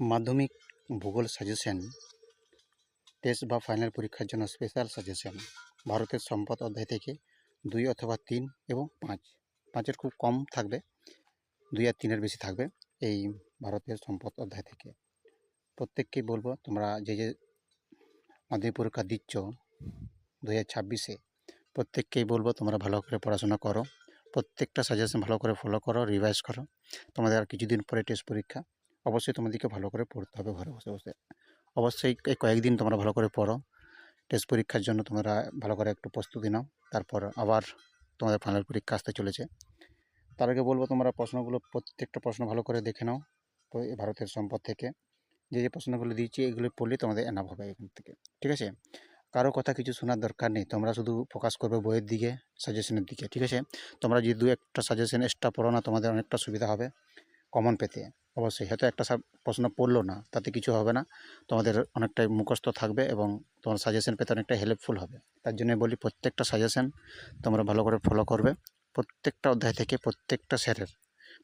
মাধ্যমিক ভূগোল suggestion test বা ফাইনাল পরীক্ষার জন্য স্পেশাল সাজেশন ভারতের সম্পদ অধ্যায় থেকে দুই অথবা তিন এবং পাঁচ। পাঁচের খুব কম থাকবে, দুই আর তিনের বেশি থাকবে এই ভারতের সম্পদ অধ্যায় থেকে। প্রত্যেককেই বলব, তোমরা যে যে মাধ্যমিক পরীক্ষা দিচ্ছ দু হাজার ছাব্বিশে, প্রত্যেককেই বলব তোমরা ভালো করে পড়াশোনা করো। প্রত্যেকটা সাজেশন ভালো করে ফলো করো রিভাইজ করো। তোমাদের আর কিছুদিন পরে টেস্ট পরীক্ষা। অবশ্যই তোমাদেরকে ভালো করে পড়তে হবে ঘরে বসে বসে। অবশ্যই এই কয়েকদিন তোমরা ভালো করে পড়ো। টেস্ট পরীক্ষার জন্য তোমরা ভালো করে একটু প্রস্তুতি নাও। তারপর আবার তোমাদের ফাইনাল পরীক্ষা আসতে চলেছে। তার আগে বলব তোমরা প্রশ্নগুলো, প্রত্যেকটা প্রশ্ন ভালো করে দেখে নাও ভারতের সম্পদ থেকে। যে যে প্রশ্নগুলো দিয়েছি, এগুলো পড়লে তোমাদের এনাফ হবে এখান থেকে। ঠিক আছে? কারও কথা কিছু শোনার দরকার নেই। তোমরা শুধু ফোকাস করবে বইয়ের দিকে সাজেশনের দিকে। ঠিক আছে? তোমরা যদি দু একটা সাজেশন এক্সট্রা পড়ো না, তোমাদের অনেকটা সুবিধা হবে। কমন পেতে। অবশ্যই, হয়তো একটা প্রশ্ন পড়ল না, তাতে কিছু হবে না। তোমাদের অনেকটাই মুখস্থ থাকবে এবং তোমার সাজেশন পেতে অনেকটা হেল্পফুল হবে। তার জন্য বলি, প্রত্যেকটা সাজেশন তোমরা ভালো করে ফলো করবে। প্রত্যেকটা অধ্যায় থেকে প্রত্যেকটা স্যারের,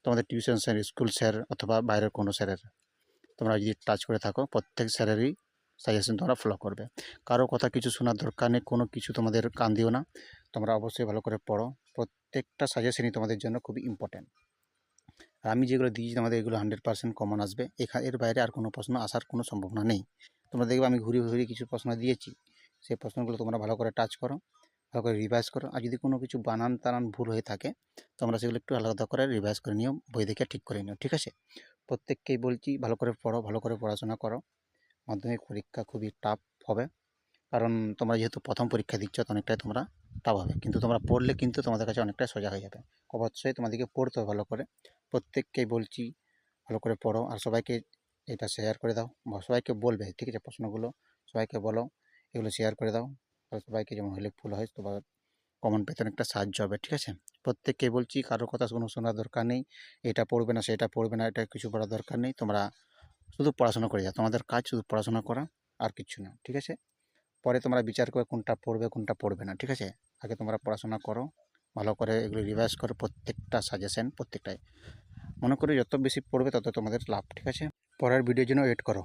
তোমাদের টিউশন স্যার স্কুল স্যার অথবা বাইরের কোনো স্যারের, তোমরা যদি টাচ করে থাকো, প্রত্যেক স্যারেরই সাজেশন তোমরা ফলো করবে। কারও কথা কিছু শোনার দরকার নেই, কোনো কিছু তোমাদের কান দিও না। তোমরা অবশ্যই ভালো করে পড়ো। প্রত্যেকটা সাজেশনই তোমাদের জন্য খুবই ইম্পর্ট্যান্ট আর আমি যেগুলো দিয়েছি তোমাদের এগুলো হান্ড্রেড পার্সেন্ট কমন আসবে। এখা, এর বাইরে আর কোনো প্রশ্ন আসার কোনো সম্ভাবনা নেই। তোমরা দেখবে আমি ঘুরিয়ে ঘুরিয়ে কিছু প্রশ্ন দিয়েছি। সেই প্রশ্নগুলো তোমরা ভালো করে টাচ করো, ভালো করে রিভাইজ করো। আর যদি কোনো কিছু বানান তানান ভুল হয়ে থাকে, তোমরা সেগুলো একটু আলাদা করে রিভাইজ করে নিও, বই দেখে ঠিক করে নিও, ঠিক আছে? প্রত্যেককেই বলছি, ভালো করে পড়ো, ভালো করে পড়াশোনা করো। মাধ্যমিক পরীক্ষা খুবই টাফ হবে। কারণ তোমরা যেহেতু প্রথম পরীক্ষা দিচ্ছ অনেকটাই তোমরা টাফ হবে। কিন্তু তোমরা পড়লে কিন্তু তোমাদের কাছে অনেকটা সোজা হয়ে যাবে। অবশ্যই তোমাদেরকে পড়তে হবে ভালো করে। প্রত্যেককেই বলছি ভালো করে পড়ো আর সবাইকে এটা শেয়ার করে দাও। বা সবাইকে বলবে, ঠিক আছে, প্রশ্নগুলো সবাইকে বলো, এগুলো শেয়ার করে দাও। সবাইকে যেমন হেল্পফুল হয়, তোমার কমন পেতে অনেকটা সাহায্য হবে, ঠিক আছে? প্রত্যেককে বলছি, কারোর কথা কোনো শোনার দরকার নেই। এটা পড়বে না, সেটা পড়বে না, এটা কিছু করার দরকার নেই। তোমরা শুধু পড়াশোনা করে যাও। তোমাদের কাজ শুধু পড়াশোনা করা আর কিছু না, ঠিক আছে? পরে তোমরা বিচার করে কোনটা পড়বে কোনটা পড়বে না, ঠিক আছে? আগে তোমরা পড়াশোনা করো, ভালো করে এগুলো রিভাইজ করো, প্রত্যেকটা সাজেশন প্রত্যেকটাই। মনে করি যত বেশি পড়বে তত তোমাদের লাভ, ঠিক আছে? পরের ভিডিওর জন্য ওয়েট করো।